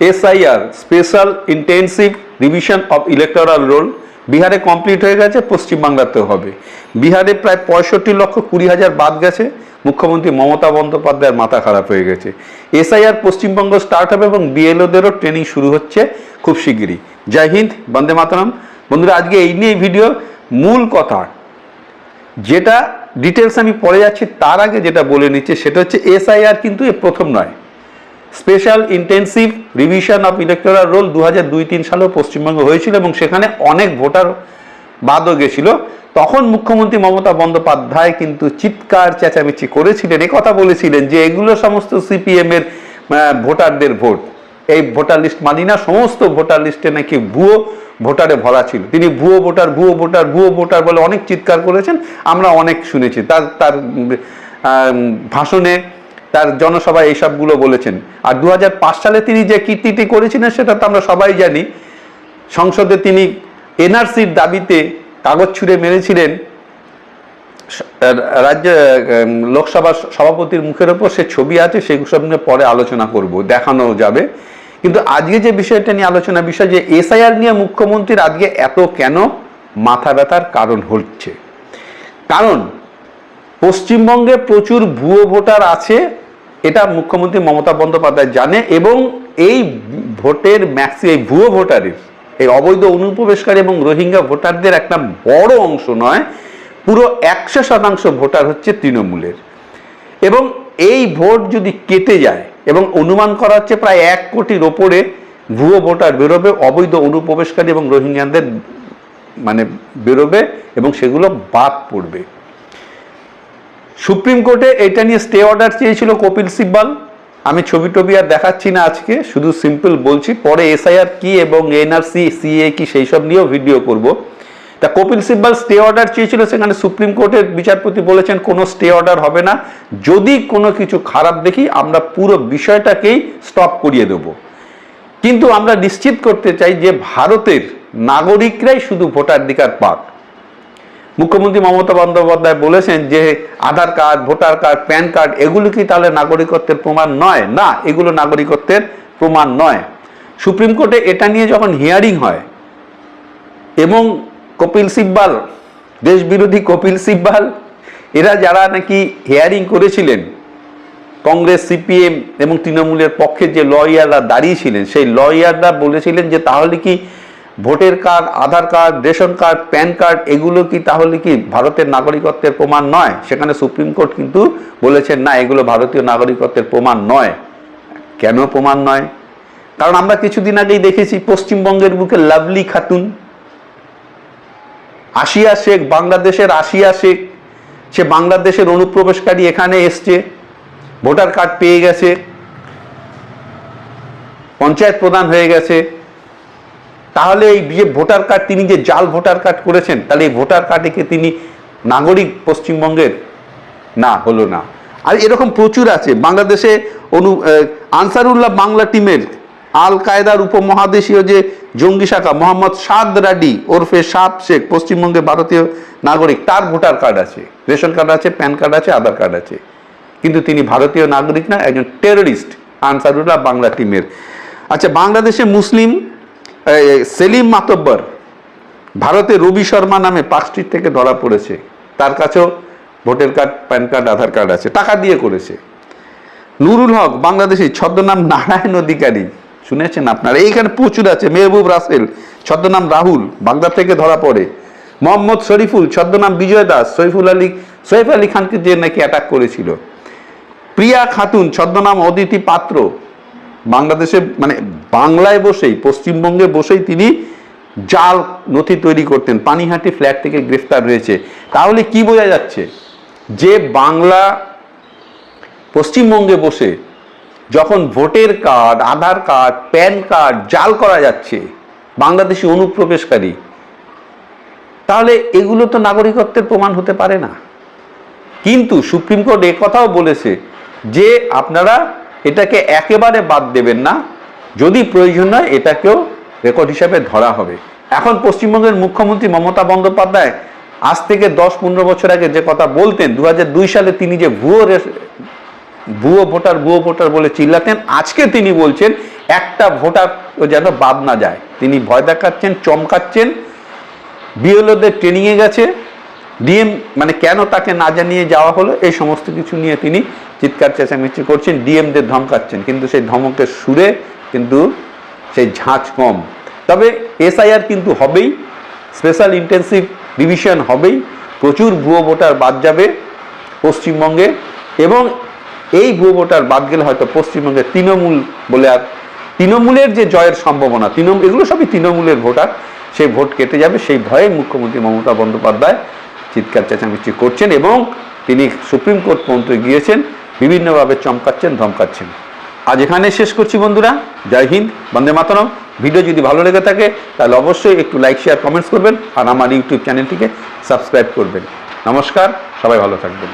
SIR special intensive revision of electoral roll বিহারে complete হয়ে গেছে, পশ্চিমবাংলাতেও হবে। বিহারে প্রায় পঁয়ষট্টি লক্ষ কুড়ি হাজার বাদ গেছে, মুখ্যমন্ত্রী মমতা বন্দ্যোপাধ্যায়ের মাথা খারাপ হয়ে গেছে। এসআইআর পশ্চিমবঙ্গ স্টার্ট হবে এবং বিএলওদেরও ট্রেনিং শুরু হচ্ছে খুব শিগগিরই। জয় হিন্দ, বন্দে মাতরম। বন্ধুরা, আজকে এই নিয়ে ভিডিও মূল কথা। যেটা ডিটেলস আমি পড়ে যাচ্ছি, তার আগে যেটা বলে নিচ্ছে, সেটা হচ্ছে এসআইআর কিন্তু এ প্রথম নয়। Special intensive revision of electoral roll দু হাজার দুই তিন সালেও পশ্চিমবঙ্গে হয়েছিল এবং সেখানে অনেক ভোটার বাদও গেছিল। তখন মুখ্যমন্ত্রী মমতা বন্দ্যোপাধ্যায় কিন্তু চিৎকার, চেঁচামেচি করেছিলেন। কথা বলেছিলেন যে এগুলো সমস্ত সিপিএম এর ভোটারদের ভোট। এই ভোটার লিস্ট মানি না, সমস্ত ভোটার লিস্টে নাকি ভুয়ো ভোটারে ভরা ছিল। তিনি ভুয়ো ভোটার ভুয়ো ভোটার ভুয়ো ভোটার বলে অনেক চিৎকার করেছেন। আমরা অনেক শুনেছি। তার তার ভাষণে তার জনসভায় এইসবগুলো বলেছেন। আর দু হাজার পাঁচ সালে তিনি যে কীর্তিটি করেছিলেন সেটা তো আমরা সবাই জানি। সংসদে তিনি এনআরসির দাবিতে কাগজ ছুঁড়ে মেরেছিলেন। রাজ্য লোকসভার সভাপতির মুখের ওপর সে ছবি আছে সেসব নিয়ে পরে আলোচনা করব, দেখানো যাবে। কিন্তু আজকে যে বিষয়টা নিয়ে আলোচনা বিষয়, যে এসআইআর নিয়ে মুখ্যমন্ত্রীর আজকে এত কেন মাথা ব্যথার কারণ হচ্ছে? কারণ, পশ্চিমবঙ্গে প্রচুর ভুয়ো ভোটার আছে এটা মুখ্যমন্ত্রী মমতা বন্দ্যোপাধ্যায় জানে এবং এই ভোটের ম্যাক্সি, এই ভুয়ো ভোটারের, এই অবৈধ অনুপ্রবেশকারী এবং রোহিঙ্গা ভোটারদের একটা বড় অংশ নয়, পুরো একশো শতাংশ ভোটার হচ্ছে তৃণমূলের। এবং এই ভোট যদি কেটে যায় এবং অনুমান করা হচ্ছে প্রায় এক কোটির ওপরে ভুয়ো ভোটার বেরোবে, অবৈধ অনুপ্রবেশকারী এবং রোহিঙ্গাদের মানে বেরোবে এবং সেগুলো বাদ পড়বে। সুপ্রিম কোর্টে এটা নিয়ে স্টে অর্ডার চেয়েছিল কপিল সিব্বাল। আমি ছবি টবি আর দেখাচ্ছি না আজকে, শুধু সিম্পল বলছি, পরে এসআইআর কি এবং এনআরসি সিএ কি সেই সব নিয়েও ভিডিও করব। তা কপিল সিব্বাল স্টে অর্ডার চেয়েছিল, সেখানে সুপ্রিম কোর্টের বিচারপতি বলেছেন কোনো স্টে অর্ডার হবে না। যদি কোনো কিছু খারাপ দেখি, আমরা পুরো বিষয়টাকেই স্টপ করিয়ে দেবো। কিন্তু আমরা নিশ্চিত করতে চাই যে ভারতের নাগরিকরাই শুধু ভোটাধিকার পাক। মুখ্যমন্ত্রী মমতা বন্দ্যোপাধ্যায় বলেছেন যে Aadhaar card, voter card, PAN card, এগুলো কি তাহলে নাগরিকত্বের প্রমাণ নয়? না, এগুলো নাগরিকত্বের প্রমাণ নয়। সুপ্রিম কোর্টে এটা নিয়ে যখন হিয়ারিং হয়, এবং কপিল সিব্বাল দেশ বিরোধী কপিল সিব্বাল, এরা যারা নাকি হিয়ারিং করেছিলেন, কংগ্রেস, সিপিএম এবং তৃণমূলের পক্ষে যে লয়াররা দাঁড়িয়েছিলেন, সেই লয়াররা বলেছিলেন যে তাহলে কি ভোটের card, Aadhaar card, ration card, PAN card, এগুলো কি তাহলে কি ভারতের নাগরিকত্বের প্রমাণ নয়? সেখানে সুপ্রিম কোর্ট কিন্তু বলেছেন, না, এগুলো ভারতীয় নাগরিকত্বের প্রমাণ নয়। কেন প্রমাণ নয়? কারণ আমরা কিছুদিন আগেই দেখেছি, পশ্চিমবঙ্গের বুকে লাভলি খাতুন। আশিয়া শেখ, বাংলাদেশের আশিয়া শেখ, সে বাংলাদেশের অনুপ্রবেশকারী এখানে এসছে, ভোটার কার্ড পেয়ে গেছে, পঞ্চায়েত প্রধান হয়ে গেছে। তাহলে এই যে ভোটার কার্ড, তিনি যে জাল ভোটার কার্ড করেছেন, তাহলে এই ভোটার কার্ডে কি তিনি নাগরিক পশ্চিমবঙ্গের? না, হলো না। আর এরকম প্রচুর আছে। বাংলাদেশে অনু আনসারুল্লাহ বাংলা টিমের আল কায়দার উপমহাদেশীয় যে জঙ্গি শাখা, মোহাম্মদ সাদ রাডি ওরফে সাপ শেখ পশ্চিমবঙ্গে ভারতীয় নাগরিক, তার ভোটার কার্ড আছে। রেশন কার্ড আছে, প্যান কার্ড আছে, আধার কার্ড আছে। কিন্তু তিনি ভারতীয় নাগরিক না, একজন টেররিস্ট, আনসারুল্লাহ বাংলা টিমের। আচ্ছা বাংলাদেশে মুসলিম সেলিম মাতব্বর, ভারতে রবি শর্মা নামে পার্ক স্ট্রিট থেকে ধরা পড়েছে। তার কাছেও voter card, PAN card, Aadhaar card আছে। টাকা দিয়ে করেছে। নুরুল হক বাংলাদেশি ছদ্মনাম নারায়ণ অধিকারী। শুনেছেন আপনারা? এইখানে প্রচুর আছে। মেহবুব রাসেল, ছদ্মনাম রাহুল বাগদাদ থেকে ধরা পড়ে। মোহাম্মদ শরীফুল, ছদ্মনাম বিজয় দাস সৈফুল আলী সৈফ আলী খানকে যে নাকি অ্যাটাক করেছিল। প্রিয়া খাতুন, ছদ্মনাম অদিতি পাত্র। বাংলাদেশে মানে বাংলায় বসেই, পশ্চিমবঙ্গে বসেই তিনি জাল নথি তৈরি করতেন। পানিহাটি ফ্ল্যাট থেকে গ্রেফতার হয়েছে। তাহলে কি বোঝা যাচ্ছে? যে বাংলা পশ্চিমবঙ্গে বসে যখন ভোটের card, Aadhaar card, PAN card জাল করা যাচ্ছে, বাংলাদেশি অনুপ্রবেশকারী, তাহলে এগুলো তো নাগরিকত্বের প্রমাণ হতে পারে না। কিন্তু সুপ্রিম কোর্ট কথাও বলেছে যে আপনারা এটাকে একেবারে বাদ দেবেন না। যদি প্রয়োজন হয়, এটাকেও রেকর্ড হিসাবে ধরা হবে। এখন পশ্চিমবঙ্গের মুখ্যমন্ত্রী মমতা বন্দ্যোপাধ্যায় আজ থেকে দশ পনেরো বছর আগে যে কথা বলতেন দু হাজার দুই সালে তিনি যে ভুয়ো ভুয়ো ভোটার ভুয়ো ভোটার বলে চিল্লাতেন, আজকে তিনি বলছেন, একটা ভোটার যেন বাদ না যায়। তিনি ভয় দেখাচ্ছেন, চমকাচ্ছেন, বিএলওদের ট্রেনিংয়ে গেছে, ডিএম মানে কেন তাকে না জানিয়ে যাওয়া হলো, এই সমস্ত কিছু নিয়ে তিনি চিৎকার, চেঁচামেচি করছেন, ডিএমদের ধমকাচ্ছেন। কিন্তু সেই ধমকের সুরে কিন্তু সেই ঝাঁচ কম। তবে এসআইআর কিন্তু হবেই, স্পেশাল ইন্টেন্সিভ ডিভিশন হবেই, প্রচুর ভুয়ো ভোটার বাদ যাবে পশ্চিমবঙ্গে এবং এই ভুয়ো ভোটার বাদ গেলে হয়তো পশ্চিমবঙ্গে তৃণমূল বলে আর তৃণমূলের যে জয়ের সম্ভাবনা, তৃণমূল, এগুলো সবই তৃণমূলের ভোটার, সেই ভোট কেটে যাবে, সেই ভয়ে মুখ্যমন্ত্রী মমতা বন্দ্যোপাধ্যায় চিৎকার, চেঁচামেচি করছেন এবং তিনি সুপ্রিম কোর্ট পর্যন্ত গিয়েছেন। বিভিন্নভাবে চমকাচ্ছেন, ধমকাচ্ছেন। আজ এখানে শেষ করছি বন্ধুরা। জয় হিন্দ, বন্দে মাতরম। ভিডিও যদি ভালো লেগে থাকে, তাহলে অবশ্যই একটু লাইক শেয়ার কমেন্টস করবেন আর আমার ইউটিউব চ্যানেলটিকে সাবস্ক্রাইব করবেন। নমস্কার, সবাই ভালো থাকবেন।